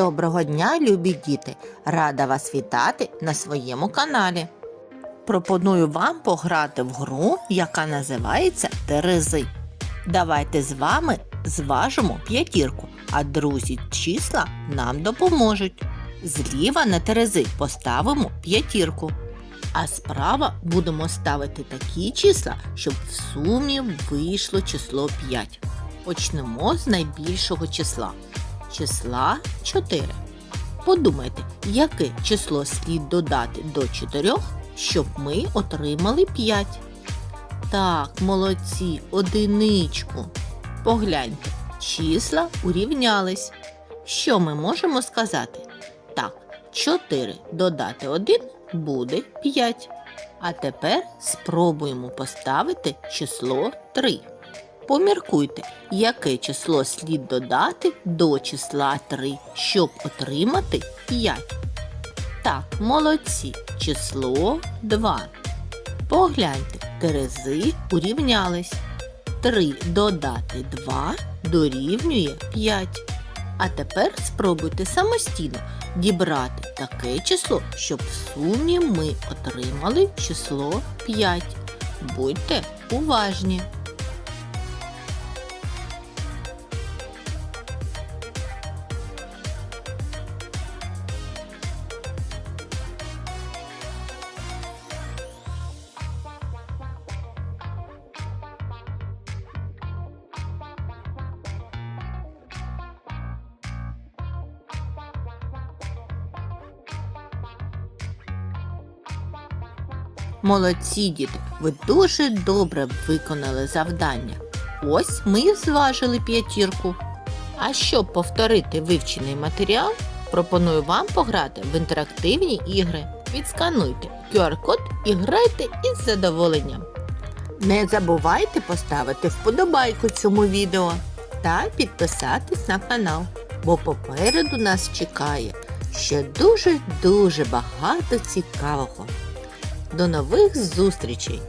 Доброго дня, любі діти! Рада вас вітати на своєму каналі. Пропоную вам пограти в гру, яка називається Терези. Давайте з вами зважимо п'ятірку, а друзі числа нам допоможуть. Зліва на терези поставимо п'ятірку, а справа будемо ставити такі числа, щоб в сумі вийшло число 5. Почнемо з найбільшого числа числа 4. Подумайте, яке число слід додати до 4, щоб ми отримали 5. Так, молодці, одиничку. Погляньте, числа урівнялись. Що ми можемо сказати? Так, 4 додати 1 буде 5. А тепер спробуємо поставити число 3. Поміркуйте, яке число слід додати до числа 3, щоб отримати 5. Так, молодці, число 2. Погляньте, терези урівнялись. 3 додати 2 дорівнює 5. А тепер спробуйте самостійно дібрати таке число, щоб в сумі ми отримали число 5. Будьте уважні! Молодці діти, ви дуже добре виконали завдання. Ось ми зважили п'ятірку. А щоб повторити вивчений матеріал, пропоную вам пограти в інтерактивні ігри. Відскануйте QR-код і грайте із задоволенням. Не забувайте поставити вподобайку цьому відео та підписатись на канал, бо попереду нас чекає ще дуже-дуже багато цікавого. До нових зустрічей!